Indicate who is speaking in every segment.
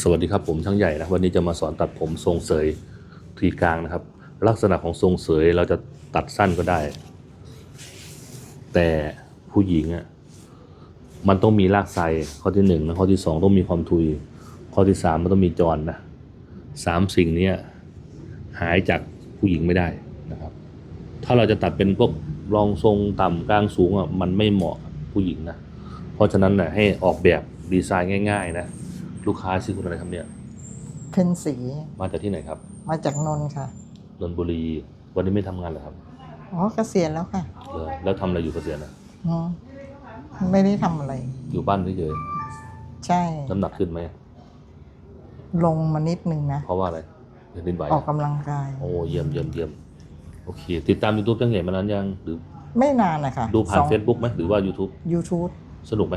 Speaker 1: สวัสดีครับผมช่างใหญ่นะวันนี้จะมาสอนตัดผมทรงเสยทีกลางนะครับ ลักษณะของทรงเสยเราจะตัดสั้นก็ได้ แต่ผู้หญิงอะมันต้องมีรากไซข้อที่หนึ่งนะข้อที่สองต้องมีความทุย ข้อที่สามมันต้องมีจรนะสามสิ่งนี้หายจากผู้หญิงไม่ได้นะครับ ถ้าเราจะตัดเป็นพวกรองทรงต่ำกลางสูงอะมันไม่เหมาะผู้หญิงนะเพราะฉะนั้นนะให้ออกแบบดีไซน์ง่าย ๆ นะ ลูกค้าชื่อคุณอะไรครับเนี่ย
Speaker 2: เพนสี
Speaker 1: มาจากที่ไหนครับ
Speaker 2: มาจากนนท์ค่ะ
Speaker 1: นนทบุรี วันนี้ไม่ทำงานเหรอครับ
Speaker 2: อ๋อเกษียณแล้วค่ะ
Speaker 1: เหรอแล้วทำอะไรอยู่เกษียณนะ
Speaker 2: อืมไม่ได้ทำอะไร
Speaker 1: อยู่บ้านเฉย
Speaker 2: ใช่
Speaker 1: ๆน้ำหนักขึ้นไหม
Speaker 2: ลงมานิดนึงนะ
Speaker 1: เพราะว่าอะไรแผ่นดินไหว
Speaker 2: ออกกำลังกาย
Speaker 1: โอ้เยี่ยมเยี่ยมเยี่ยมโอเค ติดตาม YouTube ตั้งใหญ่มานานยังหรือ
Speaker 2: ไม่นานนะคะ
Speaker 1: ดูผ่าน
Speaker 2: สอง
Speaker 1: Facebook ไหมหรือว่า YouTube
Speaker 2: YouTube
Speaker 1: สนุกไหม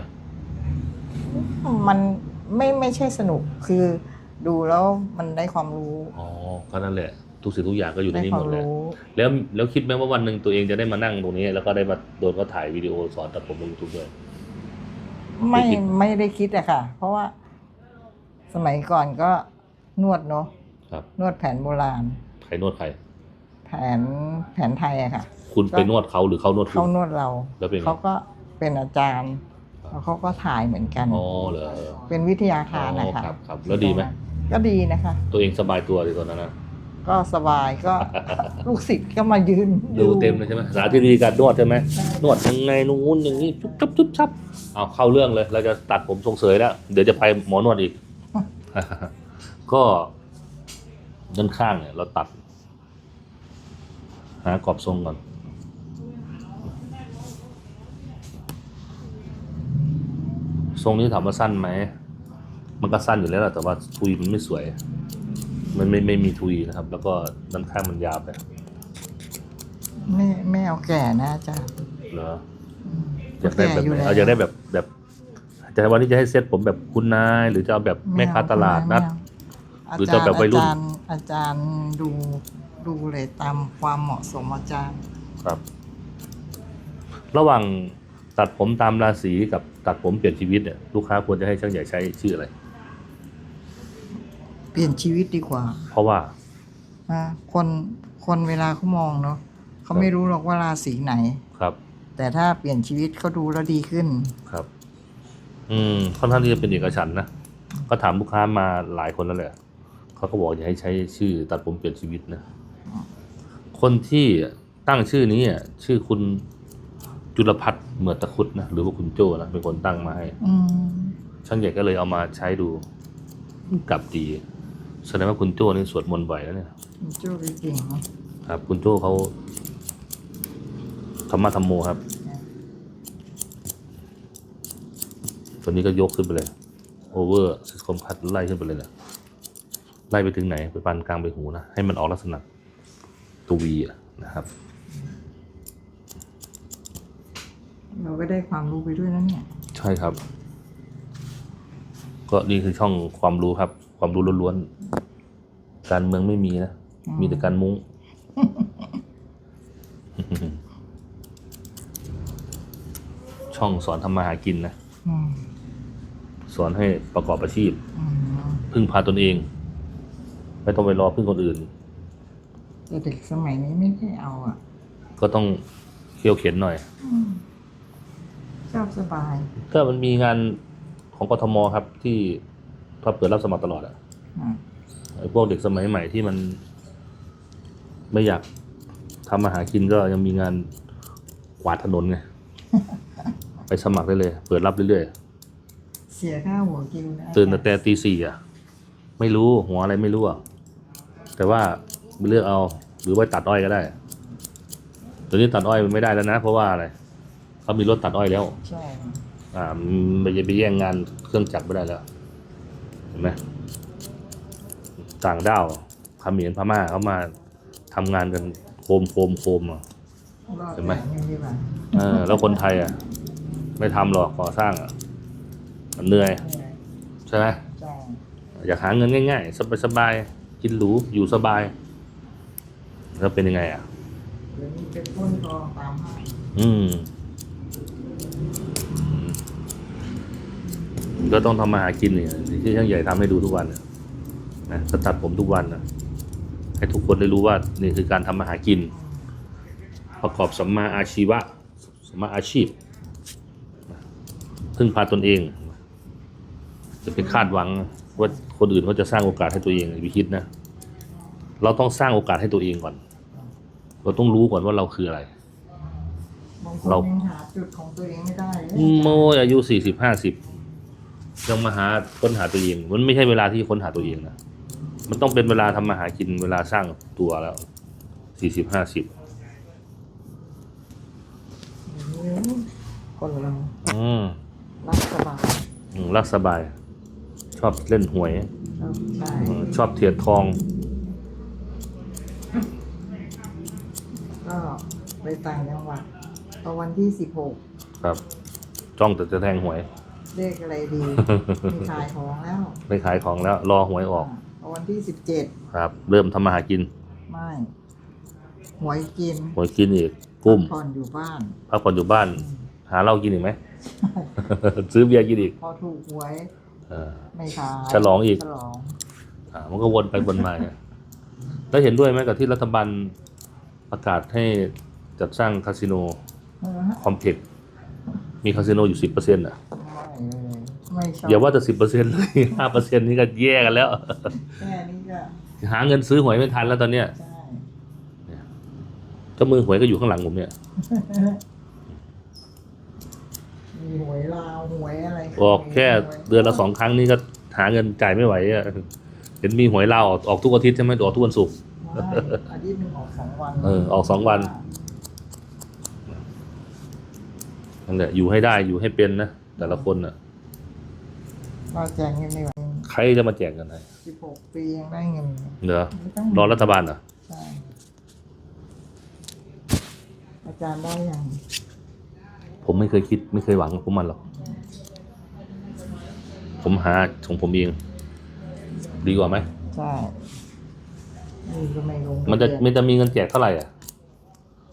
Speaker 2: มัน ไม่ไม่ใช่สนุกคือดูแล้วมันได้ความรู้
Speaker 1: อ๋อก็นั่นแหละ ทุกสิ่งทุกอย่างก็อยู่ใน
Speaker 2: ได้
Speaker 1: นี้
Speaker 2: ค
Speaker 1: ห
Speaker 2: วาม
Speaker 1: มดเลย
Speaker 2: รู้
Speaker 1: แล้วแล้วคิดไหมว่าวันหนึ่งตัวเองจะได้มานั่งตรงนี้ แล้วก็ได้มาโดนเขาถ่ายวิดีโอสอนตัดผมลง YouTube ด้วย
Speaker 2: ไม่
Speaker 1: ไม่คิด
Speaker 2: ไม่ได้คิดอะค่ะ เพราะว่าสมัยก่อนก็นวดเนาะ
Speaker 1: ครับ
Speaker 2: นวดแผนโบราณ
Speaker 1: ใครนวดใคร
Speaker 2: แผนแผนไทยอะค่ะ
Speaker 1: คุณไปนวดเขาหรือเขานวดคุ
Speaker 2: เขา
Speaker 1: ณ
Speaker 2: นวดเรา
Speaker 1: แล้วเป็นไง
Speaker 2: เขาก็เป็นอาจารย์ แล้วเขาก็ถ่ายเหมือนกัน
Speaker 1: อ๋อเหรอ
Speaker 2: เป็นวิทยาทาน
Speaker 1: อ๋
Speaker 2: นะ
Speaker 1: อ
Speaker 2: คะ
Speaker 1: ครับครับแล้วดีไหม
Speaker 2: ก็ดีนะคะ
Speaker 1: ตัวเองสบายตัวดีตอนนั้นนะ
Speaker 2: ก็สบายก็ลูกศิษย์ก็มายืน
Speaker 1: ดูเต็มเลยใช่ไหมสาธิตวิธีการนวดใช่ไหมนวดยังไงนู้นอย่างนี้จุ๊บจับจุ๊บจับเอาเข้าเรื่องเลย เราจะตัดผมทรงเสยแล้ว เดี๋ยวจะไปหมอนวดอีก ก็ด้านข้างเนี่ย เราตัด หากรอบทรงก่อน ทรงนี้ถามว่าสั้นไหม มันก็สั้นอยู่แล้วแหละแต่ว่าทุยมันไม่สวย มันไม่ไม่มีทุยนะครับ แล้วก็ด้านข้างมันยาวไป
Speaker 2: ไม่ไม่เอาแก่นะอาจารย์
Speaker 1: เหรอ
Speaker 2: อืม
Speaker 1: อยากได้แบบ
Speaker 2: แก่อยู่
Speaker 1: ไหน
Speaker 2: แล้ว
Speaker 1: เอาอยากได้แบบแบบแต่วันนี้จะให้เซ็ตผมแบบคุณนาย หรือจะเอาแบบแม่ค้าตลาดนัด
Speaker 2: ไม่
Speaker 1: หรือจะแบบวัยรุ่น
Speaker 2: อาจารย์อาจารย์ดูดูเลยตามความเหมาะสมอาจารย์
Speaker 1: ครับ ระหว่างตัดผมตามราศีกับ ตัดผมเปลี่ยนชีวิตเนี่ยลูกค้าควรจะให้ช่างใหญ่ใช้ชื่ออะไร
Speaker 2: เปลี่ยนชีวิตดีกว่า
Speaker 1: เพราะว่า
Speaker 2: นะคนคนเวลาเขามองเนาะเขา
Speaker 1: ครับ
Speaker 2: ไม่รู้หรอกว่าราศีไหน
Speaker 1: ครับ
Speaker 2: แต่ถ้าเปลี่ยนชีวิตเขาดูแล้วดีขึ้น
Speaker 1: ครับ อืมค่อนข้างที่จะเป็นเอกฉันท์นะก็ถามลูกค้ามาหลายคนแล้วแหละเขาก็บอกอยากให้ใช้ชื่อ ตัดผมเปลี่ยนชีวิตนะคนที่ตั้งชื่อนี้อะชื่อคุณ จุลพัฒน์เหมือดตะคุดนะหรือว่าคุณโจ้นะเป็นคนตั้งมาให้
Speaker 2: อืม
Speaker 1: ช่างใหญ่ก็เลยเอามาใช้ดูกลับดีแสดงว่าคุณโจ้นี่สวดมนต์บ่อยแล้วเนี่ย
Speaker 2: เจ้าเก่งเนอะ
Speaker 1: ครับ คุณโจ้เขาธรรมะธรรมโมครับ ตัวนี้ก็ยกขึ้นไปเลย โอเวอร์ซิสคอมพัดไล่ขึ้นไปเลยนะไล่ไปถึงไหน ไปปานกลางไปหูนะ ให้มันออกลักษณะตัววีอะนะครับ
Speaker 2: เราก็ได้ความรู้ไปด้วยนะเนี่ย
Speaker 1: ใช่ครับ ก็นี่คือช่องความรู้ครับ ความรู้ล้วนๆการเมืองไม่มีนะ
Speaker 2: อืม
Speaker 1: มีแต่การมุ้ง ช่องสอนทำมาหากินนะ
Speaker 2: อืม
Speaker 1: สอนให้ประกอบอาชีพ
Speaker 2: อืม
Speaker 1: พึ่งพาตนเอง ไม่ต้องไปรอพึ่งคนอื่น
Speaker 2: แต่เด็กสมัยนี้ไม่ได้เอาอะ
Speaker 1: ก็ต้องเคี่ยวเข็นหน่อย
Speaker 2: อืม ชอบสบาย
Speaker 1: ก็มันมีงานของกทมครับที่ถ้าเปิดรับสมัครตลอดอะ
Speaker 2: อืม
Speaker 1: ไอ้พวกเด็กสมัยใหม่ที่มัน ไม่อยากทำมาหากินก็ยังมีงานกวาดถนนไง ไปสมัครได้เลย เปิดรับเรื่อย
Speaker 2: เสียค่าหัวกินนะ
Speaker 1: ๆตื่นแต่แต่ตีสี่อะไม่รู้หัวอะไรไม่รู้อะแต่ว่าไม่เลือกเอา หรือว่าตัดอ้อยก็ได้ตอนนี้ตัดอ้อยมันไม่ได้แล้วนะ เพราะว่าอะไร เขามีรถตัดอ้อยแล้ว
Speaker 2: ใช่
Speaker 1: อ่าไม่จะไปแย่งงานเครื่องจักรไม่ได้แล้ว เห็นไหมต่างด้าวเขมิ้นพม่าเขามาทำงานกันโคมโคมโคมอะ
Speaker 2: รอด
Speaker 1: เห็นไหม
Speaker 2: แบบดีกว่า
Speaker 1: เออ แล้วคนไทยอะ ไม่ทำหรอกก่อสร้างอะมันเหนื่อย
Speaker 2: เนี่ย
Speaker 1: ใช่ไหม
Speaker 2: ใช่
Speaker 1: อยากหาเงินง่ายๆ สบายๆ กินหรู อยู่สบาย แล้วเป็นยังไงอะ
Speaker 2: เดี๋ยวนี้เป็นต้นทองตามห้าง
Speaker 1: อืมก็ต้องทำมาหากินเนี่ยที่ช่างใหญ่ทำให้ดูทุกวันน่ะนะก็ตัดผมทุกวันนะให้ทุกคนได้รู้ว่านี่คือการทำมาหากิน ประกอบสัมมาอาชีวะสัมมาอาชีพนะพึ่งพาตนเอง จะไปคาดหวังว่าคนอื่นเขาจะสร้างโอกาสให้ตัวเองอย่าไปคิดนะ เราต้องสร้างโอกาสให้ตัวเองก่อน เราต้องรู้ก่อนว่าเราคืออะไร
Speaker 2: บางคน
Speaker 1: เรา
Speaker 2: ยังหาจุดของตัวเองไม่ได้เลย
Speaker 1: โมยอายุสี่สิบห้าสิบ ยังมาหาค้นหาตัวเอง มันไม่ใช่เวลาที่ค้นหาตัวเองนะ มันต้องเป็นเวลาทำมาหากินเวลาสร้างตัวแล้วสี่สิบห้าสิบ
Speaker 2: คนเรา
Speaker 1: อืม
Speaker 2: รักสบาย
Speaker 1: อืมรักสบาย ชอบเล่นหวย
Speaker 2: เราได้
Speaker 1: อืมชอบเทียนทอง
Speaker 2: ก็ไปต่างจังหวัดพอวันที่สิบหก
Speaker 1: ครับ จ้องแต่จะแทงหวย
Speaker 2: เลขอะไรดีมีขายของแล้ว
Speaker 1: ไปขายของแล้ว รอหวยออก
Speaker 2: พอวันที่สิบเจ็ด
Speaker 1: ครับ เริ่มทำมาหากิน
Speaker 2: ไม่หวยกิน
Speaker 1: หวยกินอีกกุ้ม
Speaker 2: ผ่อนอยู่บ้าน
Speaker 1: พักผ่อนอยู่บ้าน หาเหล้ากินอีกไหม ซื้อเบียร์กินอีก
Speaker 2: พอถูกหวย
Speaker 1: เออ
Speaker 2: ไม่ขาย
Speaker 1: ฉลองอีก
Speaker 2: ฉลอง
Speaker 1: อ่ามันก็วนไปวนมาเนี่ยแล้วเห็นด้วยไหมกับที่รัฐบาลประกาศให้จัดสร้างคาสิโน
Speaker 2: เออ
Speaker 1: คอมเพล็กซ์มีคาสิโนอยู่สิบเปอร์เซ็นต์อะ
Speaker 2: ไม่ เลยไม่ชอบ
Speaker 1: อย่าว่าแต่สิบเปอร์เซ็นต์เลยห้าเปอร์เซ็นต์นี่ก็แย่กันแล้ว
Speaker 2: แค่นี้ก็
Speaker 1: หาเงินซื้อหวยไม่ทันแล้วตอนเนี้ย
Speaker 2: ใช่
Speaker 1: เจ้ามือหวยก็อยู่ข้างหลังผมเนี่ย
Speaker 2: มีหวยลาวหวยอะไร
Speaker 1: ออกแค่เดือนละสองครั้งนี่ก็หาเงินจ่ายไม่ไหวอะเห็นมีหวยลาวออกออกทุกอาทิตย์ใช่ไหมออกทุกวันศุกร์
Speaker 2: ไม่อาทิตย์หนึ่งออกสองวัน
Speaker 1: เออออกสองวันนั่นแหละอยู่ให้ได้อยู่ให้เป็นนะ แต่ละคนอะ
Speaker 2: เราแจกเงินไม่ไหว
Speaker 1: ใครจะมาแจกกันไหน
Speaker 2: สิบหกปียังได้เงิน
Speaker 1: เหรอ
Speaker 2: ไม่ต้อง
Speaker 1: รอรัฐบาลเหรอ
Speaker 2: ใช่อาจารย์ได้ยัง
Speaker 1: ผมไม่เคยคิดไม่เคยหวังกับพวกมันหรอก ผมหาของผมเอง ดีกว่าไหม
Speaker 2: ใช่นี่ก็ไม่ลง
Speaker 1: มันจะ
Speaker 2: ทเบีย
Speaker 1: มันจะมีเงินแจกเท่าไหร่อะ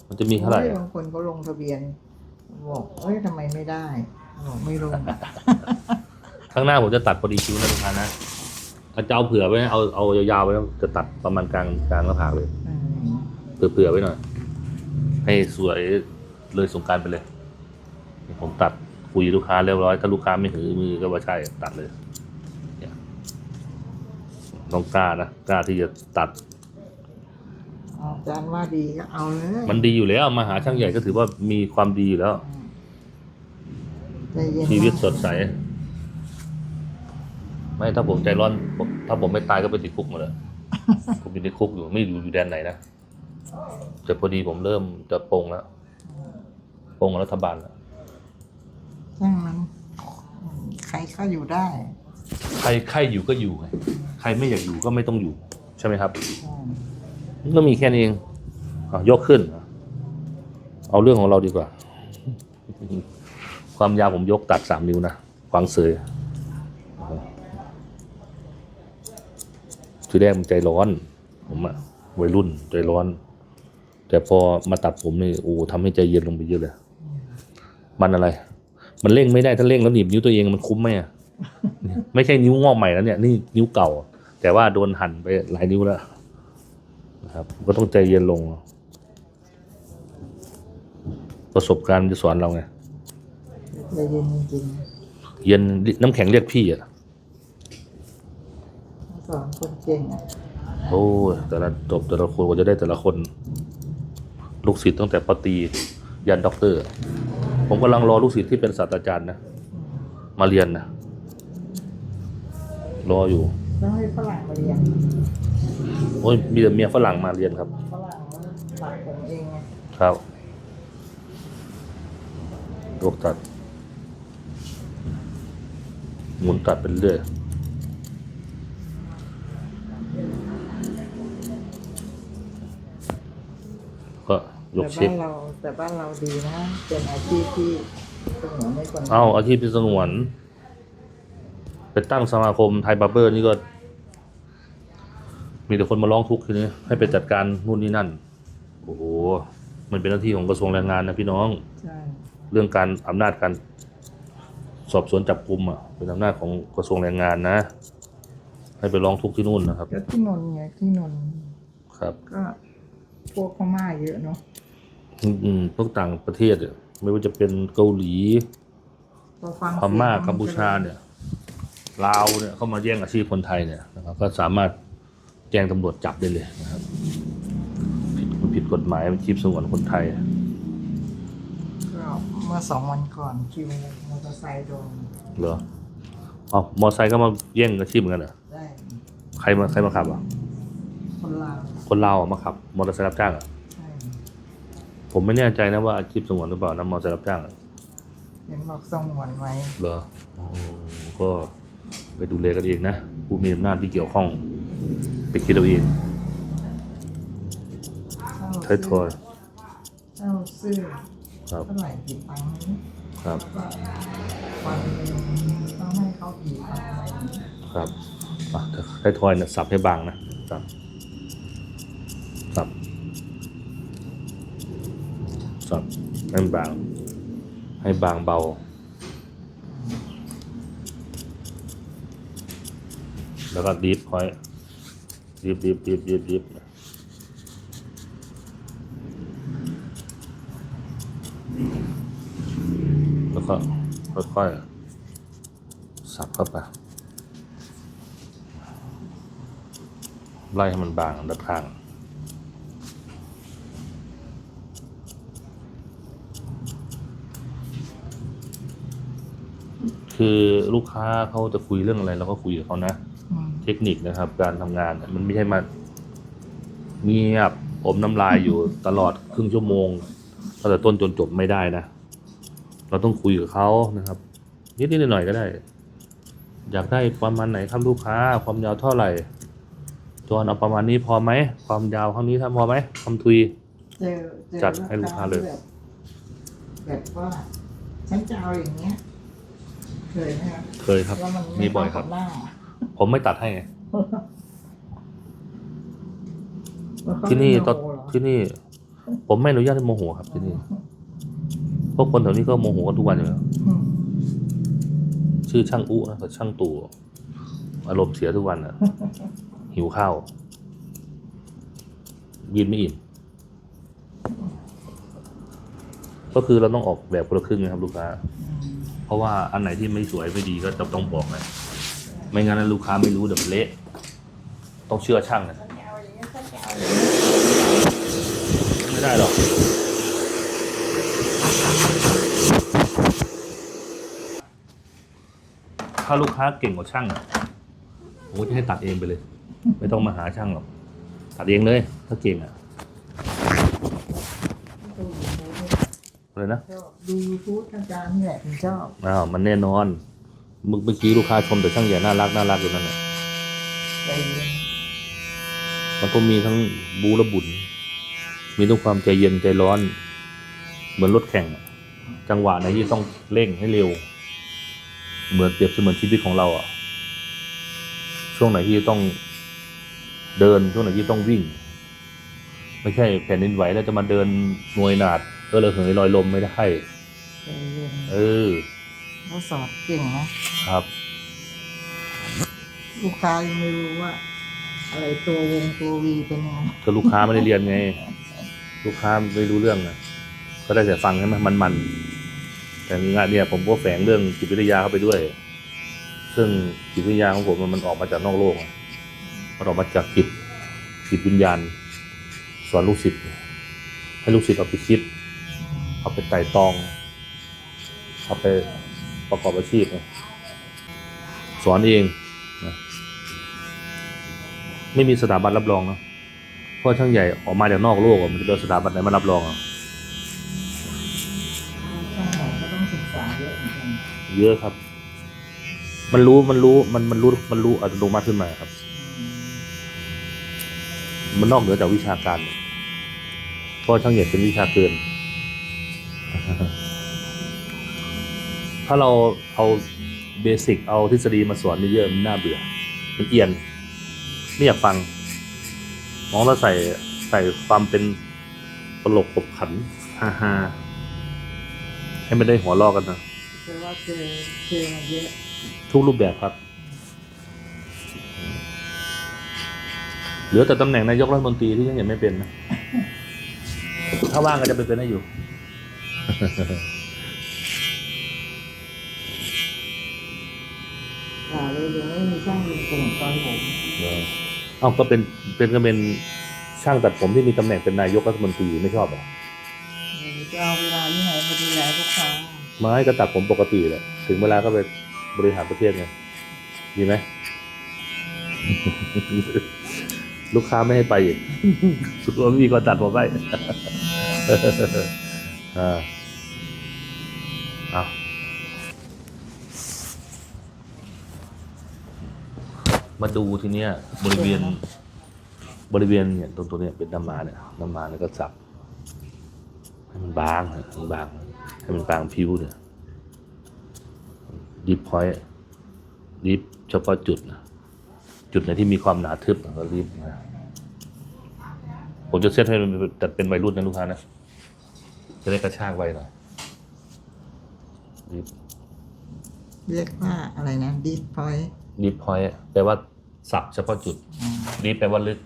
Speaker 1: มันจะมีเท่าไหร่
Speaker 2: โอ้ย
Speaker 1: อะ
Speaker 2: บางคนเขาลงทะเบียน บอกเอ้ยทำไมไม่ได้ บอกไม่ลง
Speaker 1: ข้างหน้าผมจะตัดพอดีคิ้วนะทุกท่านนะเอาจะเอาเผื่อไว้นะเอาเอายาวๆไว้นะจะตัดประมาณกลางกลางหน้าผากเลย
Speaker 2: อืม
Speaker 1: เผื่อๆไว้หน่อย ให้สวยเลยสงกรารไปเลยผมตัดคุยลูกค้าเรียบร้อยถ้าลูกค้าไม่หือมือก็ว่าใช่ตัดเลยเนี่ยต้องกล้านะกล้าที่จะตัด
Speaker 2: อาจารย์ว่าดีก็เอาเลย
Speaker 1: มันดีอยู่แล้วมาหาช่างใหญ่ก็ถือว่ามีความดีอยู่แล้ว
Speaker 2: ใจเย็น
Speaker 1: ชีวิตสดใส ไม่ถ้าผมใจร้อนผมถ้าผมไม่ตายก็ไปติดคุกหมดเลย ผมอยู่ในคุกอยู่ไม่รู้อยู่แดนไหนนะแต่พอดีผมเริ่มจะปลงแล้วปลงกับรัฐบาลแล้ว
Speaker 2: ช่างมันอืมใครก็อยู่ได้
Speaker 1: ใครใครอยู่ก็อยู่ไงใครไม่อยากอยู่ก็ไม่ต้องอยู่ ใช่ไหมครับ
Speaker 2: ใช่
Speaker 1: ก็มีแค่นี้เองอะยกขึ้น เอาเรื่องของเราดีกว่า ความยาวผมยกตัดสามนิ้วนะควางเสยทีแรกมันใจร้อน ผมอะวัยรุ่นใจร้อน แต่พอมาตัดผมนี่โอ้ทำให้ใจเย็นลงไปเยอะเลย มันอะไร มันเร่งไม่ได้ถ้าเร่งแล้วหนีบนิ้วตัวเองมันคุ้มไหมอะไม่ใช่นิ้วงอกใหม่แล้วเนี่ยนี่นิ้วเก่า แต่ว่าโดนหั่นไปหลายนิ้วแล้วนะครับ ก็ต้องใจเย็นลง ประสบการณ์จะสอนเราไง
Speaker 2: ใจเย็นจริง
Speaker 1: เย็นน้ำแข็งเรียกพี่อะ
Speaker 2: ๆสอนคนเก่งอะ
Speaker 1: โอ้ยแต่ละจบแต่ละคนกว่าจะได้แต่ละคน ลูกศิษย์ตั้งแต่ปตรียันด็อกเตอร์ ผมกำลังรอลูกศิษย์ที่เป็นศาสตราจารย์นะ มาเรียนนะ รออยู่
Speaker 2: ต้องให้ฝรั่งมาเรียน
Speaker 1: โอ้ยมีแต่เมียฝรั่งมาเรียนครับ
Speaker 2: ฝรั่งตัดผมเองไง
Speaker 1: ครับลวกตัด หมุนตัดเป็นเรื่อยก็ยก
Speaker 2: แต่
Speaker 1: เช็ค
Speaker 2: บ้านเราแต่บ้านเราดีนะเป็นอาชีพที่สงวนในคน
Speaker 1: เอาอาชีพพิสงวนไปตั้งสมาคมไทยบาร์เบอร์นี่ก็ มีแต่คนมาร้องทุกข์ทีนี้ ให้ไปจัดการนู่นนี่นั่น โอ้โห มันเป็นหน้าที่ของกระทรวงแรงงานนะพี่น้อง
Speaker 2: ใช่
Speaker 1: เรื่องการอำนาจการ สอบสวนจับกลุ่มอะเป็นอำนาจของกระทรวงแรงงานนะ ให้ไปร้องทุกข์ที่นู่นนะครับ
Speaker 2: ก็ที่นนท์ไงที่นนท์
Speaker 1: ครับ
Speaker 2: ก็พวกพม่าเยอะเนาะ
Speaker 1: อืมพวกต่างประเทศเนี่ยไม่ว่าจะเป็นเกาหลี
Speaker 2: พอฟัง
Speaker 1: พม่า
Speaker 2: เสียง
Speaker 1: กัมพูชาเนี่ยลาวเนี่ยเข้ามาแย่งอาชีพคนไทยเนี่ยนะครับก็สามารถแจ้งตำรวจจับได้เลยนะครับผิดมันผิดกฎหมายเป็นอาชีพสงวนคนไทย
Speaker 2: ก็เมื่อสองวันก่อนคิวมอเตอร์ ไซค์โดน
Speaker 1: เหรออ๋อมอไซค์ก็มาแย่งอาชีพเหมือนกันเหรอ
Speaker 2: ได้
Speaker 1: ใครมาใครมาขับอะ
Speaker 2: คนลาว
Speaker 1: คนลาวอะมาขับมอเตอร์ไซค์รับจ้างอะ
Speaker 2: ใช่
Speaker 1: ผมไม่แน่ใจนะว่าอาชีพสงวนหรือเปล่านะมอเตอร์ไซค์รับจ้างอะ
Speaker 2: เห็นบอกสงวนไว้
Speaker 1: เหรออ๋อก็ไปดูแลกันเองนะผู้มีอำนาจที่เกี่ยวข้องไปคิดเอาเองไทยทอย
Speaker 2: เช่าเสื้อ
Speaker 1: ครับ
Speaker 2: เท่าไหร่กี่ตังค์นี้
Speaker 1: ครับ
Speaker 2: ต้องให้เขากี่ตังค์อะไรอย่างเงี้ย
Speaker 1: ครับอะไทยทอยเนี่ยสับให้บางนะสับสับสับให้บาง ให้บางเบา แล้วก็ดีฟคอยดีฟดีฟดีฟดีฟดีฟแล้ว ก็ค่อยๆ สับเข้าไป ไล่ให้มันบางด้านข้างคือลูกค้าเขาจะคุยเรื่องอะไรเราก็คุยกับเขานะ
Speaker 2: อืม
Speaker 1: เทคนิคนะครับ การทำงานเนี่ยมันไม่ใช่มาเงียบอมน้ำลายอยู่ตลอดครึ่งชั่วโมงตั้งแต่ต้นจนจบไม่ได้นะ เราต้องคุยกับเขานะครับ นิดนิดหน่อยๆก็ได้ อยากได้ประมาณไหนครับลูกค้า ความยาวเท่าไหร่จอนเอาประมาณนี้พอไหม ความยาวเท่านี้ทำพอไหมคำทุย
Speaker 2: เจอเจอ
Speaker 1: จัดให้ลูกค้าเลย
Speaker 2: แบบแบบว่าฉันจะเอาอย่างเงี้ย เคยไหมครับ
Speaker 1: เคยครับ
Speaker 2: แล้วมัน
Speaker 1: มี
Speaker 2: ไบ่
Speaker 1: อยครับ
Speaker 2: เข้ากัหน้า
Speaker 1: ผมไม่ตัดให้ไง
Speaker 2: แล้วเขา
Speaker 1: ที่นี่ตอน
Speaker 2: โมโหเหรอ
Speaker 1: ที่นี่ ผมไม่อนุญาตให้โมโหครับที่นี่ พวกคนแถวนี้ก็โมโหกันทุกวันอยู่แล้ว
Speaker 2: อืม
Speaker 1: ชื่อช่างอุนะกับช่างตู่อารมณ์เสียทุกวันอะ หิวข้าวยินไม่อิ่ม ก็คือเราต้องออกแบบคนละครึ่งนะครับ ลูกค้า เพราะว่าอันไหนที่ไม่สวยไม่ดีก็จะต้องบอกนะไม่งั้นนะลูกค้าไม่รู้เดี๋ยวมันเละต้องเชื่อช่างนะ
Speaker 2: ฉันจะเอาอย่างเงี้ยฉันจะเอาอย่างเงี้ย
Speaker 1: ไม่ได้หรอก ถ้าลูกค้าเก่งกว่าช่างอะผมก็จะให้ตัดเองไปเลย ไม่ต้องมาหาช่างหรอก ตัดเองเลย ถ้าเก่งอะ
Speaker 2: ดูยูทูบ
Speaker 1: อะไรนะ
Speaker 2: ชอบดูยูทูบอาจารย์นี่แหละผมชอบ
Speaker 1: อ้าวมันแน่นอนเมื่อเมื่อกี้ลูกค้าชมแต่ช่างใหญ่น่ารักน่ารักอยู่นั่นแหละ
Speaker 2: ใจเย็น
Speaker 1: มันก็มีทั้งบูและบุญ มีทั้งความใจเย็นใจร้อน เหมือนรถแข่งอะจังหวะไหนที่ต้องเร่งให้เร็ว เหมือนเปรียบเสมือนชีวิตของเราอะ ช่วงไหนที่ต้องเดินช่วงไหนที่ต้องวิ่ง ไม่ใช่แผ่นดินไหวแล้วจะมาเดินหน่วยหนาดเออเลยเหยลอยลมไม่ได้
Speaker 2: ใจเย็น
Speaker 1: เออ
Speaker 2: เขาสอนเก่งนะครับ ลูกค้ายังไม่รู้ว่า อะไรตัววงตัววีเป็นยังไง
Speaker 1: ก็ลูกค้าไม่ได้เรียนไง ลูกค้าไม่รู้เรื่องนะก็ได้แต่ฟังใช่ไหมมันมันๆ แต่งานเนี่ยผมก็แฝงเรื่องจิตวิทยาเข้าไปด้วย ซึ่งจิตวิทยาของผมมันออกมาจากนอกโลกมันออกมาจากจิตจิตวิญญาณ สอนลูกศิษย์ให้ลูกศิษย์เอาไปคิด เอาไปไต่ตอง เอาไปประกอบอาชีพ สอนเองนะไม่มีสถาบันรับรองนะเพราะช่างใหญ่ออกมาจากนอกโลกมันจะเป็นสถาบันไหนมารับรองอะ
Speaker 2: เยอะเหมือนกัน
Speaker 1: เยอะครับ มันรู้มันรู้มันมันรู้มันรู้อัตโนมัติขึ้นมาครับมันนอกเหนือจากวิชาการเพราะช่างใหญ่เป็นวิชาเกิน ถ้าเราเอาเบสิกเอาทฤษฎีมาสอนเยอะๆมันน่าเบื่อ มันเอียน ไม่อยากฟังมองแล้วใส่ใส่ความเป็นตลกขบขันฮาฮาๆให้ไม่ได้หัวลอกกันนะ
Speaker 2: แปลว่าเจอเจอมาเยอะ
Speaker 1: ทุกรูปแบบครับ เหลือแต่ตำแหน่งนายกรัฐมนตรีที่ยังยังไม่เป็นนะ ถ้าว่างก็จะไปเป็นได้อยู่
Speaker 2: อ่าเลยยังไม่มีช่างยิงผมตอนผม
Speaker 1: เออเอ้าก็เป็นเป็นก็เป็นช่างตัดผมที่มีตำแหน่งเป็นนายกรัฐมนตรีไม่ชอบเหรอ
Speaker 2: จะเอาเวลาที่ไหนมาดูแลลูกค้า
Speaker 1: ไม้ก็ตัดผมปกติแหละ ถึงเวลาก็ไปบริหารประเทศไงดีไหม ลูกค้าไม่ให้ไปอีกสุดว่าไม่มีคนตัดผมไปอ่าเอามาดูทีเนี้ย บริเวณ บริเวณเนี่ยตรงตัวเนี้ยเป็นน้ำมาเนี่ยน้ำมาแล้วก็สับให้มันบางให้มันบาง ให้มันบางผิวเนี่ยดิฟพอยต์ดิฟเฉพาะจุดนะจุดไหนที่มีความหนาทึบอะก็รีบนะผมจะเซตให้มันเป็นจัดเป็นวัยรุ่นนะลูกค้านะ จะได้กระชากไวหน่อยดิฟ
Speaker 2: เรียกว่าอะไรนะดิสพอยต์
Speaker 1: ดิฟพอยต์แปลว่าสับเฉพาะจุดดิฟแปลว่าลึก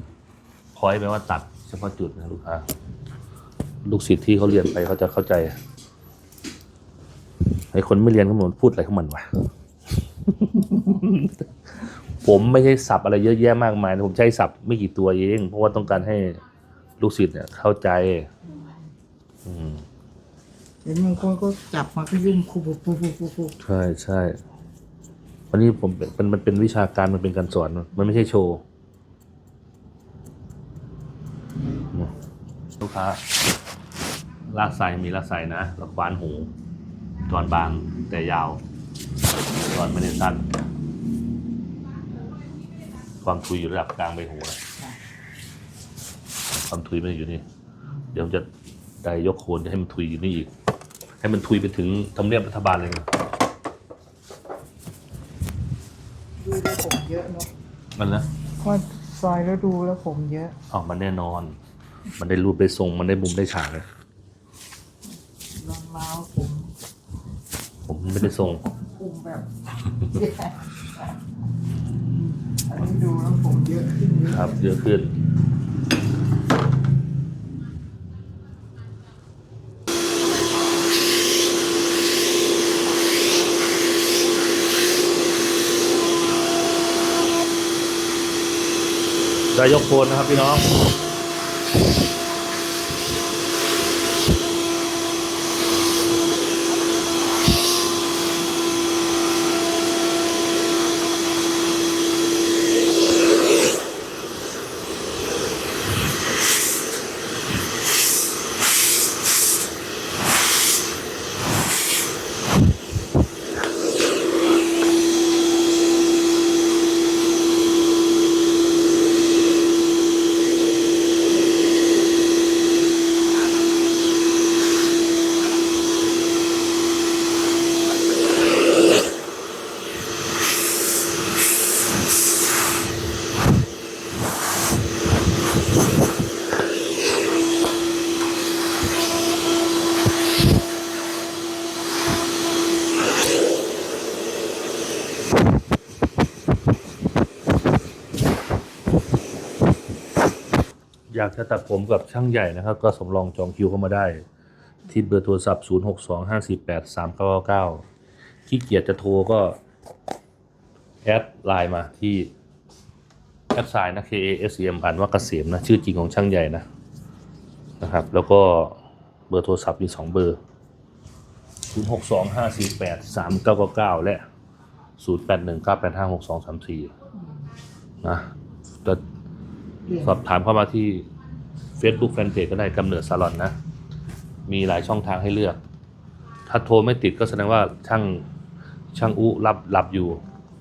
Speaker 1: พอยต์แปลว่าตัดเฉพาะจุดนะลูกค้าลูกศิษย์ที่เขาเรียนไปเขาจะเข้าใจ ไอ้คนไม่เรียนเขามันพูดอะไรของมันวะ ผมไม่ใช่สับอะไรเยอะแยะมากมายนะผมใช้สับไม่กี่ตัวเอง เพราะว่าต้องการให้ลูกศิษย์เนี่ย เข้าใจ อืม
Speaker 2: เห็นบางคนก็จับมาก็ยุ่งคุบคุบคุบคุบคุบ
Speaker 1: ใช่ใช่วันนี้ผมเป็นมันมันเป็นวิชาการมันเป็นการสอน มันไม่ใช่โชว์อืมลูกค้าลากไซมีลากไซนะแล้วควานหู จอนบางแต่ยาวจอนไม่ได้สั้น ความทุยอยู่ระดับกลางใบหูนะความทุยไม่ได้อยู่นี่ เดี๋ยวผมจะได้ยกโคนจะให้มันทุยอยู่นี่อีก ให้มันทุยไปถึงทำเนียบรัฐบาลเลยนะ
Speaker 2: ดูแล้วผมเยอะเนาะ
Speaker 1: มันนะ
Speaker 2: เพราะซอยแล้วดูแล้วผมเยอะ
Speaker 1: ออกมันแน่นอน มันได้รูปได้ทรง มันได้มุมได้ฉากเลย
Speaker 2: รองเท้าผม
Speaker 1: ผม ไม่ได้ทรง
Speaker 2: คุมแบบอันนี้ดูแล้วผมเยอะขึ้นเยอะ
Speaker 1: ครับ เยอะขึ้นได้ยกโคนนะครับพี่น้องากจะตัดผมกับช่างใหญ่นะครับ ก็สำรองจองคิวเข้ามาได้ ที่เบอร์โทรศัพท์ 0 6 2 5 4 8 3 9 9 9ขี้เกียจจะโทรก็แอดไลน์มาที่แอดไซน์นะ K A S E M อ่านว่าเกษมนะ ชื่อจริงของช่างใหญ่นะนะครับ แล้วก็เบอร์โทรศัพท์มี2เบอร์ 0 6 2 5 4 8 3 9 9 9 และ 0 8 1 9 8 5 6 2 3 4 นะจะสอบถามเข้ามาที่ Facebook Fanpage ก็ได้กำเนิดซาลอนนะ มีหลายช่องทางให้เลือก ถ้าโทรไม่ติดก็แสดงว่าช่างช่างอุรับหลับอยู่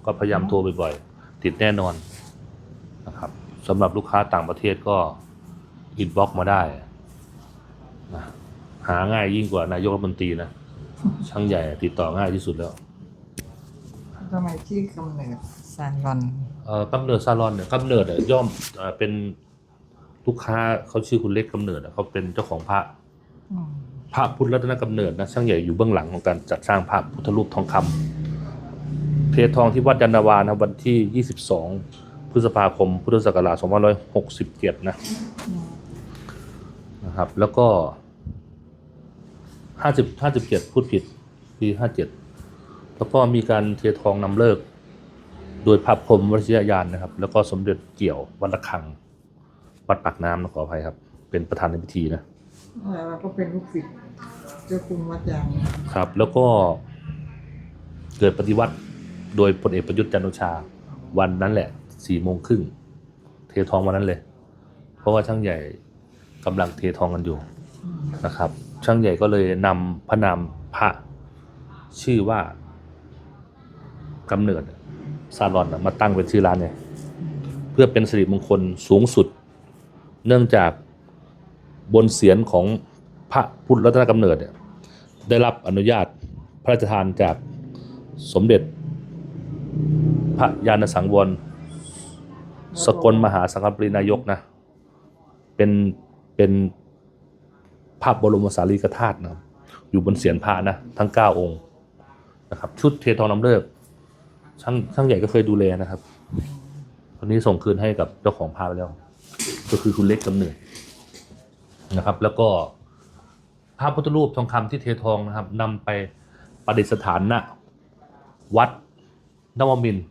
Speaker 1: ก็พยายามโทรบ่อยๆ ติดแน่นอนนะครับสำหรับลูกค้าต่างประเทศก็อินบ็อกมาได้นะหาง่ายยิ่งกว่านายกรัฐมนตรีนะ ช่างใหญ่ติดต่อง่ายที่สุดแล้ว
Speaker 2: ทำไมชื่อกำเนิดซานลอน
Speaker 1: เอ่อกำเนิดซาลอนเนี่ยกำเนิดอะย่อมเอ่อเป็น ลูกค้าเขาชื่อคุณเล็กกำเนิดอะเขาเป็นเจ้าของพระ
Speaker 2: อืม
Speaker 1: พระพุทธรัตนกำเนิดนะช่างใหญ่อยู่เบื้องหลังของการจัดสร้างพระพุทธรูปทองคำเททองที่วัดยานนาวานะวันที่ 22 พฤษภาคม พุทธศักราช2567 นะนะครับ แล้วก็ 50 57 พูดผิด ปี 57 แล้วก็มีการเททองนำเลิก โดยพระพรหมวชิรยานนะครับ แล้วก็สมเด็จเกี่ยววัดระฆัง วัดปากน้ำนะขออภัยครับ เป็นประธานในพิธีนะ
Speaker 2: แล้วก็เป็นลูกศิษย์เจ้าคุณวัดยาง
Speaker 1: ครับ แล้วก็เกิดปฏิวัติโดยพลเอกประยุทธ์จันทร์โอชา วันนั้นแหละสี่โมงครึ่งเททองวันนั้นเลย เพราะว่าช่างใหญ่กำลังเททองกันอยู่นะครับ ช่างใหญ่ก็เลยนำพระนามพระชื่อว่ากำเนิดซาลอนน่ะมาตั้งเป็นชื่อร้านเนี่ย เพื่อเป็นสิริมงคลสูงสุด เนื่องจากบนเสียนของพระพุทธรัตนกำเนิดเนี่ยได้รับอนุญาตพระราชทานจากสมเด็จ พระยาณสังวร สกลมหาสังฆปรินายกนะเป็นเป็นภาพบรมสารีริกธาตุนะครับอยู่บนเสียนพระนะทั้งเก้าองค์นะครับชุดเททองน้ำเลิกช่างช่างใหญ่ก็เคยดูแลนะครับตอนนี้ส่งคืนให้กับเจ้าของพระไปแล้ว ก็คือคุณเล็กกำเนิดนะครับ แล้วก็พระพุทธรูปทองคำที่เททองนะครับนำไปประดิษฐานณวัดนวมินทร์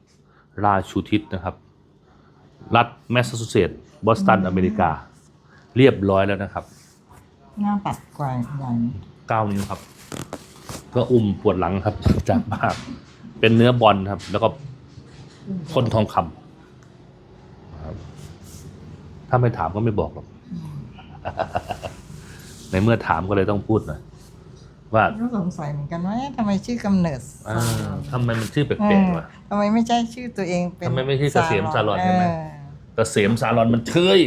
Speaker 1: ราชูทิศนะครับ รัฐแมสซาชูเซตส์บอสตันอเมริกา เรียบร้อยแล้วนะครับ
Speaker 2: หน้าปัดกวายใหญ่
Speaker 1: เก้านิ้วครับ ก็อุ้มปวดหลังครับ จากภาพเป็นเนื้อบอลครับ แล้วก็พ่นทองคำครับ ถ้าไม่ถามก็ไม่บอกหรอก ในเมื่อถามก็เลยต้องพูดหน่อยว่า
Speaker 2: ก็สงสัยเหมือนกันว่าเอ๊ะทำไมชื่อกำเนิด
Speaker 1: อ่าทำไมมันชื่อแป
Speaker 2: เอ
Speaker 1: ลก
Speaker 2: อ
Speaker 1: ๆวะ
Speaker 2: ทำไมไม่ใช่ชื่อตัวเองเป็น
Speaker 1: ทำไมไม่ใช่เกษมสาลอนใช่ไหม
Speaker 2: เออ
Speaker 1: เกษมซาลอนมันเชย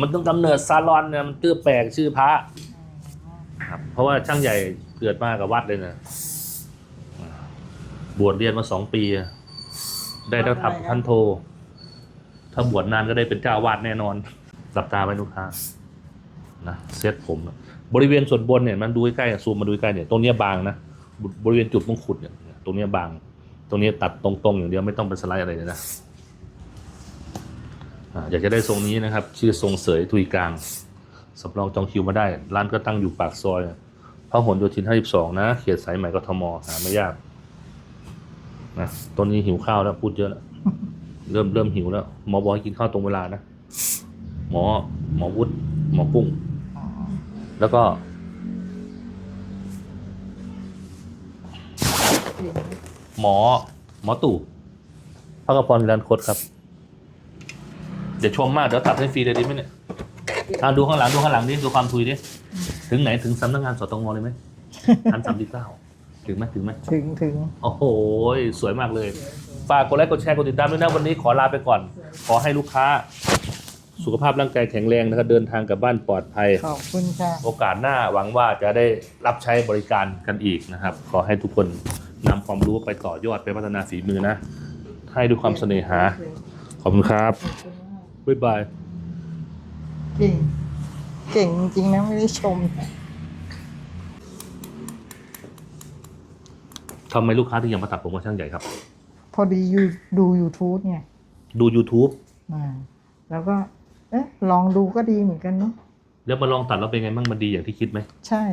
Speaker 1: มันต้องกำเนิดซาลอนเนี่ยมันตื้อแปลกชื่อพระครับ เพราะว่าช่างใหญ่เกิดมากับวัดเลยนะอ่าบวชเรียนมาสองปีอะได้เท่าทับท่านโท ถ้าบวชนานก็ได้เป็นเจ้าวาดแน่นอนหลับตาไว้ลูกค้านะเซตผมนะบริเวณส่วนบนเนี่ยมันดูใกล้ๆซูมมาดูใกล้เนี่ยตรงนี้บางนะบริเวณจุดมงกุฎเนี่ยตรงนี้บาง ตรงนี้ตัดตรงๆอย่างเดียวไม่ต้องเป็นสไลด์อะไรเลยนะอ่าอยากจะได้ทรงนี้นะครับ ชื่อทรงเสยทุยกลางสำรองจองคิวมาได้ ร้านก็ตั้งอยู่ปากซอยพหลโยธิน 52 นะ เขตสายใหม่กทมหาไม่ยากนะตอนนี้หิวข้าวแล้วพูดเยอะแล้ว เริ่มเริ่มหิวแล้วหมอบอกให้กินข้าวตรงเวลานะหมอหมอวุฒิหมอปุ้ง
Speaker 2: อ๋อ
Speaker 1: แล้วก็ หมอ หมอตู่พระกพรรันโคตครับ เดี๋ยวชมมาก เดี๋ยวตัดให้ฟรีเลยดีไหมเนี่ยอ่าดูข้างหลังดูข้างหลังดิดูความทุยดิถึงไหนถึงสำนักงานสตงเลยไหมอันสามสิบเก้าถึงไหมถึงไหม
Speaker 2: ถึงถึง
Speaker 1: โอ้โหสวยมากเลย ฝากกดไลค์กดแชร์กดติดตามด้วยนะวันนี้ขอลาไปก่อน ขอให้ลูกค้า สุขภาพร่างกายแข็งแรงนะครับเดินทางกลับบ้านปลอดภัย
Speaker 2: ขอบคุณค่ะ
Speaker 1: โอกาสหน้าหวังว่าจะได้รับใช้บริการกันอีกนะครับ ขอให้ทุกคนนำความรู้ไปต่อยอดไปพัฒนาฝีมือนะ ให้ด้วยความเสน่หา ขอบคุณครับ
Speaker 2: ขอบคุณมาก
Speaker 1: บ๊ายบาย
Speaker 2: เก่ง เก่งจริงๆนะไม่ได้ชม
Speaker 1: ทำไมลูกค้าถึงยังมาตัดผมกับช่างใหญ่ครับ
Speaker 2: พอดียูดู YouTube เนี่ย
Speaker 1: ดู YouTube
Speaker 2: อ่าแล้วก็ เอ๊ะลองดูก็ดีเหมือนกันเนาะ
Speaker 1: แล้วมาลองตัดแล้วเป็นไงบ้างมันดีอย่างที่คิดไหม
Speaker 2: ใช่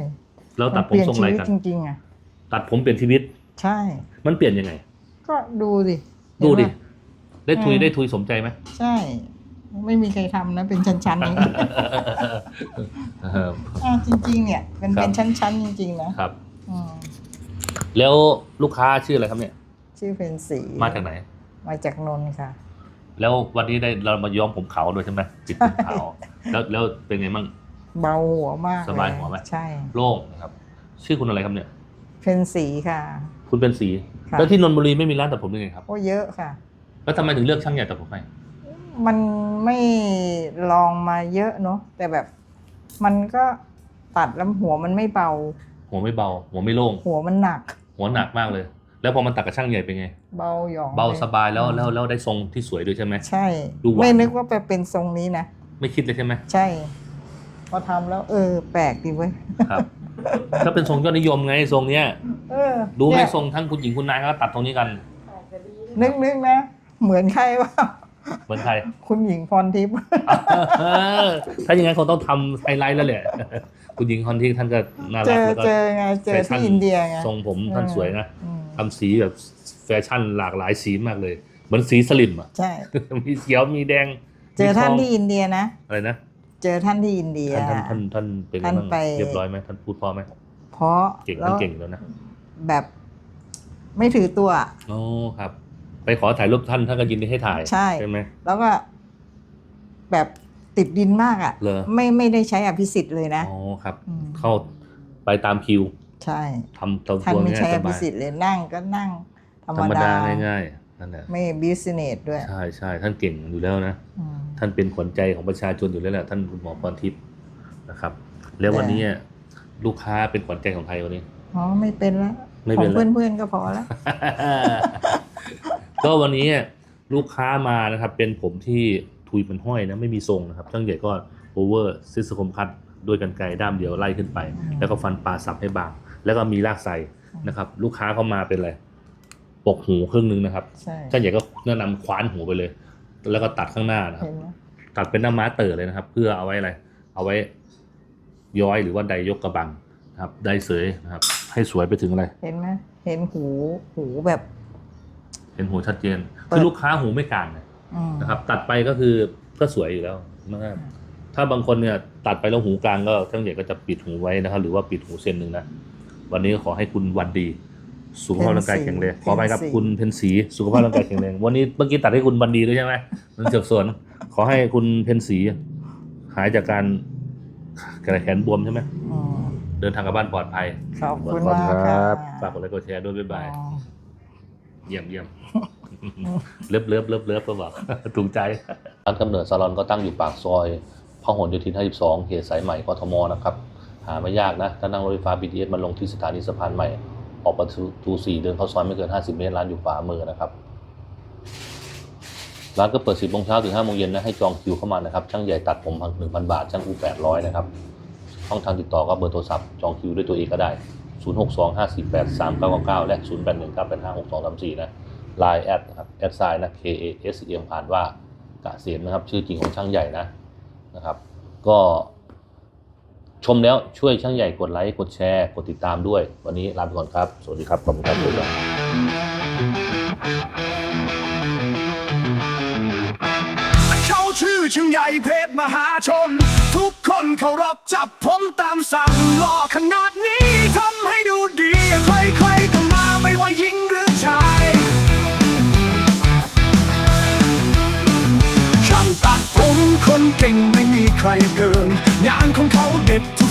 Speaker 1: แล้วตัด
Speaker 2: น
Speaker 1: ผ
Speaker 2: เป
Speaker 1: ม
Speaker 2: ลี่ยน
Speaker 1: ทรง
Speaker 2: ชี
Speaker 1: อะไร
Speaker 2: วิต
Speaker 1: กัน
Speaker 2: จริงๆอะ
Speaker 1: ตัดผมเปลี่ยนชีวิต
Speaker 2: ใช่
Speaker 1: มันเปลี่ยนยังไง
Speaker 2: ก็ดูดิ
Speaker 1: ดูดิ
Speaker 2: เห็นปะ
Speaker 1: ได้ทุย
Speaker 2: อืม
Speaker 1: ได้ทุยสมใจไหม
Speaker 2: ใช่ ไม่มีใครทำนะ เป็นชั้นๆอย่างนี้
Speaker 1: เออ
Speaker 2: อ่าจริง ๆ เนี่ยเป็น
Speaker 1: ครับ
Speaker 2: เป็นชั้นๆจริง ๆ นะครับ อืม
Speaker 1: แล้วลูกค้าชื่ออะไรครับเนี่ย
Speaker 2: ชื่อเพนสี
Speaker 1: มาจากไหน
Speaker 2: มาจากนนท์ค่ะ
Speaker 1: แล้ววันนี้ได้เรามาย้อมผมขาวด้วยใช่ไหมปิดผมขาวแล้วแล้วเป็นไงบ้าง
Speaker 2: เบาหัวมาก
Speaker 1: สบาย
Speaker 2: เล
Speaker 1: หัวไหม
Speaker 2: ใช่
Speaker 1: โล่งนะครับ ชื่อคุณอะไรครับเนี่ย
Speaker 2: เพนสีค่ะ
Speaker 1: คุณเป็นสี
Speaker 2: ค่ะ
Speaker 1: แล้วที่นนทบุรีไม่มีร้านตัดผมยังไงครับ
Speaker 2: โอ้เยอะค่ะ
Speaker 1: แล้วทำไมถึงเลือกช่างใหญ่ตัดผมให้
Speaker 2: มันไม่ลองมาเยอะเนาะแต่แบบมันก็ตัดแล้วหัวมันไม่เบา
Speaker 1: หัวไม่เบา หัวไม่โล่ง
Speaker 2: หัวมันหนัก
Speaker 1: หัวหนักมากเลย แล้วพอมันตัดกับช่างใหญ่เป็นไง
Speaker 2: เบาหยอง
Speaker 1: เบา
Speaker 2: ล
Speaker 1: สบายแล้วแล้วแล้วได้ทรงที่สวยด้วยใช่ไหม
Speaker 2: ใช่
Speaker 1: ดูหวาน
Speaker 2: ไม่นึกว่าไปเป็นทรงนี้นะ
Speaker 1: ไม่คิดเลยใช่ไหม
Speaker 2: ใช่ พอทำแล้วเออ แปลกดีเว้ย
Speaker 1: ครับถ้าเป็นทรงยอดนิยมไงทรงเนี้ย
Speaker 2: เออ
Speaker 1: ดูไหม
Speaker 2: เนี่ย
Speaker 1: ทรงทั้งคุณหญิงคุณนายเขาตัดตรงนี้กัน
Speaker 2: นึกนึกนะ เหมือนใครว่า
Speaker 1: เหมือนใคร
Speaker 2: คุณหญิงพรทิพย์
Speaker 1: เออถ้าอย่างนั้นคงต้องทำไฮไลท์แล้วแหละ คุณหญิงคอนที่ท่านก็น่า
Speaker 2: เจ
Speaker 1: รัก
Speaker 2: อ
Speaker 1: แล้วก็
Speaker 2: เจอไงเจอ
Speaker 1: แฟชั่น
Speaker 2: ที่อินเดียไง
Speaker 1: ทรงผมท่านสวยนะ
Speaker 2: อืม
Speaker 1: ทำสีแบบแฟชั่นหลากหลายสีมากเลย เหมือนสีสลิมอะ
Speaker 2: ใช่
Speaker 1: มีเขียวมีแดง
Speaker 2: เจอท่าน
Speaker 1: มีทง
Speaker 2: ที่อินเดียนะ
Speaker 1: อะไรนะ
Speaker 2: เจอท่านที่อินเดีย
Speaker 1: ท่านท่านท่านท่านเป็นไง
Speaker 2: ท่าน
Speaker 1: บ้าง
Speaker 2: ไป
Speaker 1: เรียบร้อยไหมท่านพูดพอไหม
Speaker 2: เพราะ
Speaker 1: เก่ง
Speaker 2: แล้
Speaker 1: ท่าน
Speaker 2: ว
Speaker 1: เก่งแล้วนะ
Speaker 2: แบบไม่ถือตัว
Speaker 1: โอ้ครับ ไปขอถ่ายรูปท่านท่านก็ยินดีให้ถ่าย
Speaker 2: ใช่
Speaker 1: ไหม
Speaker 2: แล้วก็แบบติดดินมากอะ
Speaker 1: เหรอ
Speaker 2: ไม่ไม่ได้ใช้อภิสิทธิ์เลยนะ
Speaker 1: อ๋อครับ
Speaker 2: ม
Speaker 1: เข้าไปตามคิว
Speaker 2: ใช่
Speaker 1: ทำตัว
Speaker 2: ท่าน
Speaker 1: ตัว
Speaker 2: ไม่
Speaker 1: ง่าย
Speaker 2: ใช้
Speaker 1: ส
Speaker 2: อภิ
Speaker 1: บาย
Speaker 2: สิทธิ์เลยนั่งก็นั่ง ธรร
Speaker 1: ธร
Speaker 2: ม
Speaker 1: รม
Speaker 2: ดา
Speaker 1: ดาง่ายๆนั่นแหละ
Speaker 2: ไม่บิสเนสด้วย
Speaker 1: ใช่ใช่ท่านเก่งอยู่แล้วนะ
Speaker 2: อืม
Speaker 1: ท่านเป็นขวัญใจของประชาชนอยู่แล้วแหละท่านคุณหมอพรทิพย์นะครับ แล้ววันนี้ลูกค้าเป็นขวัญใจของใครวันนี้
Speaker 2: อ๋อไม่เป็นแล้ว
Speaker 1: ไม่
Speaker 2: ข
Speaker 1: เป็
Speaker 2: อนง
Speaker 1: แล้ว
Speaker 2: เพื่อนเพื่อนๆก็พอแล้ว
Speaker 1: ก็วันนี้ลูกค้ามานะครับ เป็นผมที่ทุยมันห้อยนะไม่มีทรงนะครับช่างใหญ่ก็โอเวอร์ซิสคมคัดด้วยกันไกรด้ามเดียวไล่ขึ้นไป
Speaker 2: อืม
Speaker 1: แล้วก็ฟันปลาสับให้บาง แล้วก็มีรากไซนะครับ ลูกค้าเข้ามาเป็นอะไรปกหูครึ่งหนึงนะครับ
Speaker 2: ใช่
Speaker 1: ช่างใหญ่ก็แนะนำคว้านหูไปเลย แล้วก็ตัดข้างหน้านะครับ
Speaker 2: เห็นไหม
Speaker 1: ตัดเป็นหน้าม้าเต๋อเลยนะครับ เพื่อเอาไว้อะไร เอาไว้ย้อยหรือว่าใดยกกระบังนะครับใดเสยนะครับ ให้สวยไปถึงอะไร
Speaker 2: เห็นไหมเห็นหูหูแบบ
Speaker 1: เห็นหูชัดเจน
Speaker 2: เปิด
Speaker 1: คือลูกค้าหูไม่กลางนะ
Speaker 2: อืม
Speaker 1: นะครับ ตัดไปก็คือก็สวยอยู่แล้วนะครับถ้าบางคนเนี่ยตัดไปแล้วหูกลางก็ช่างใหญ่ก็จะปิดหูไว้นะครับ หรือว่าปิดหูเส้นหนึ่งนะ วันนี้ก็ขอให้คุณวันดี สุขภาพร่างกายแข็งแรงขอไปครับคุณเพนสีสุขภาพร่างกายแข็งแรงวันนี้เมื่อกี้ตัดให้คุณวันดีด้วยใช่ไหมมันเจ็บส่วน ขอให้คุณเพนสีหายจากการกระแขนบวมใช่ไหม
Speaker 2: อืม
Speaker 1: เดินทางกลับบ้านปลอดภัย
Speaker 2: ขอบคุณ
Speaker 1: ขอบ
Speaker 2: มาก
Speaker 1: คุณ
Speaker 2: ค่ะ
Speaker 1: ฝากกดไลค์กดแชร์ด้วยบ๊ายบาย
Speaker 2: อ๋อ
Speaker 1: เยี่ยมเยี่ยมเลิฟเลิฟเลิฟเลิฟก็บอกถูกใจร้านกำเนิดซาลอนก็ตั้งอยู่ปากซอยพหลโยธิน 52 เขตสายใหม่กทมนะครับ หาไม่ยากนะ ถ้านั่งรถไฟฟ้า BTS มาลงที่สถานีสะพานใหม่ ออกประตู4เดินเข้าซอยไม่เกิน 50 เมตร ร้านอยู่ขวามือนะครับ ร้านก็เปิด 10โมงเช้าถึง5โมงเย็นนะ ให้จองคิวเข้ามานะครับ ช่างใหญ่ตัดผม1,000บาท ช่างอู800 นะครับ ช่องทางติดต่อก็เบอร์โทรศัพท์ จองคิวด้วยตัวเองก็ได้ 0625483999 และ 0819856234 นะ Line แอดนะครับแอดไซน์นะ K A S E M ผ่านว่ากะเสียมนะครับ ชื่อจริงของช่างใหญ่นะนะครับ ก็ ชมแล้วช่วยช่างใหญ่กดไลค์กดแชร์ กดติดตามด้วย วันนี้ลาไปก่อนครับ สวัสดีครับขอบคุณครับบ๊ายบาย
Speaker 3: เขาชื่อช่างใหญ่เพชรมหาชน ทุกคนเคารพจับผมตามสั่งล่อข้างหน้า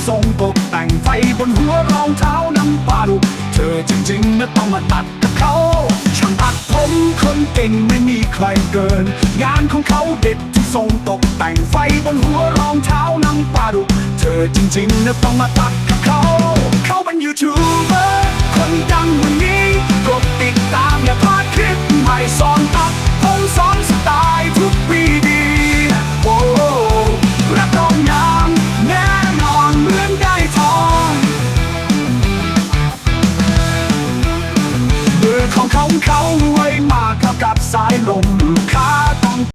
Speaker 3: ทรงตกแต่งไฟบนหัวรองเท้าน้ำปลาดุเธอจริงๆนะต้องมาตัดกับเขาช่างตัดผมคนเก่งไม่มีใครเกิน งานของเขาเด็ดทุกทรงตกแต่งไฟบนหัวรองเท้าน้ำปลาดุเธอจริงๆนะต้องมาตัดกับเขา เขาเป็นยูทูบเบอร์คนดังวันนี้กดติดตามอย่าพลาดคลิปใหม่สอน ไว้มากับกับสายลมขา